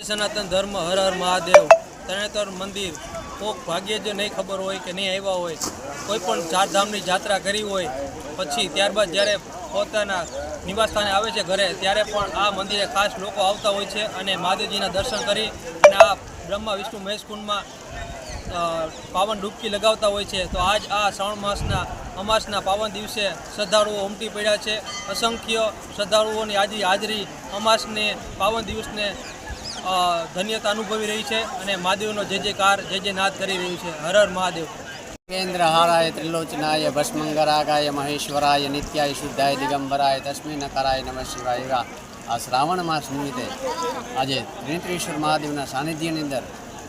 સનાતન ધર્મ, હર હર મહાદેવ તરણેતર મંદિર, કોક ભાગ્યે જ નહીં ખબર હોય કે નહીં આવ્યા હોય, કોઈ પણ ચારધામની જાત્રા કરી હોય, પછી ત્યારબાદ જ્યારે પોતાના નિવાસસ્થાને આવે છે ઘરે, ત્યારે પણ આ મંદિરે ખાસ લોકો આવતા હોય છે અને મહાદેવજીના દર્શન કરી અને આ બ્રહ્મા, વિષ્ણુ મહેશકુંડમાં પાવન ડૂબકી લગાવતા હોય છે. તો આજ આ શ્રાવણ માસના, અમાસના પાવન દિવસે શ્રદ્ધાળુઓ ઉમટી પડ્યા છે. અસંખ્ય શ્રદ્ધાળુઓની આજે હાજરી અમાસને, પાવન દિવસને ધન્યતા અનુભવી રહી છે અને મહાદેવનો જે જે કાર, જે જે નાદ કરી રહ્યું છે, હર હર મહાદેવ. કેન્દ્રહારાય ત્રિલોચનાય, ભસ્મંગરાગાય, મહેશ્વરાય, નિત્યાય, શુદ્ધાય, દિગંબરાય તસ્મી નકારાય, નમ શિવાય આ શ્રાવણ માસ નિમિત્તે આજે ત્રિનેત્રેશ્વર મહાદેવના સાનિધ્યની અંદર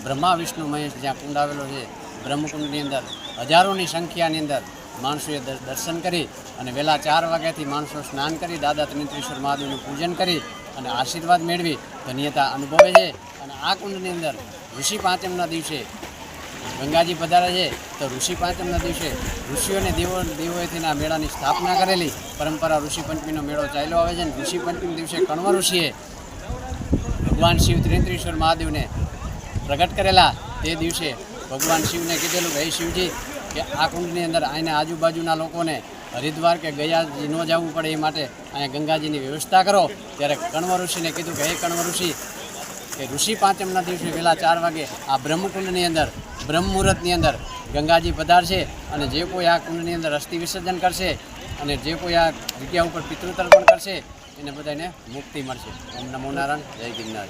બ્રહ્મા, વિષ્ણુ, મહેશ જ્યાં કુંડ આવેલો છે, બ્રહ્મકુંડની અંદર હજારોની સંખ્યાની અંદર માણસોએ દર્શન કરી અને વહેલા ચાર વાગ્યાથી માણસો સ્નાન કરી, દાદા ત્રિનેત્રેશ્વર મહાદેવનું પૂજન કરી અને આશીર્વાદ મેળવી ધન્યતા અનુભવે છે. અને આ કુંડની અંદર ઋષિ પાંચમના દિવસે ગંગાજી પધારે છે. તો ઋષિ પાંચમના દિવસે ઋષિઓને દેવો દેવોએથી આ મેળાની સ્થાપના કરેલી. પરંપરા ઋષિ પંચમીનો મેળો ચાલ્યો આવે છે અને ઋષિ પંચમી દિવસે કણવ ઋષિએ ભગવાન શિવ ત્રિનેત્રેશ્વર મહાદેવને પ્રગટ કરેલા. તે દિવસે ભગવાન શિવને કીધેલું કે શિવજી, કે આ કુંડની અંદર આને આજુબાજુના લોકોને હરિદ્વાર કે ગયા ન જવું પડે એ માટે અહીંયા ગંગાજીની વ્યવસ્થા કરો. ત્યારે કણવ ઋષિને કીધું કે, હે કણવ ઋષિ, કે ઋષિ પાંચમના દિવસે વહેલા ચાર વાગે આ બ્રહ્મકુંડની અંદર, બ્રહ્મ અંદર ગંગાજી પધારશે અને જે કોઈ આ કુંડની અંદર અસ્થિ વિસર્જન કરશે અને જે કોઈ આ જગ્યા ઉપર પિતૃતર્પણ કરશે, એને બધાને મુક્તિ મળશે. ઓમ નમો નારાયણ, જય ગિરનાર.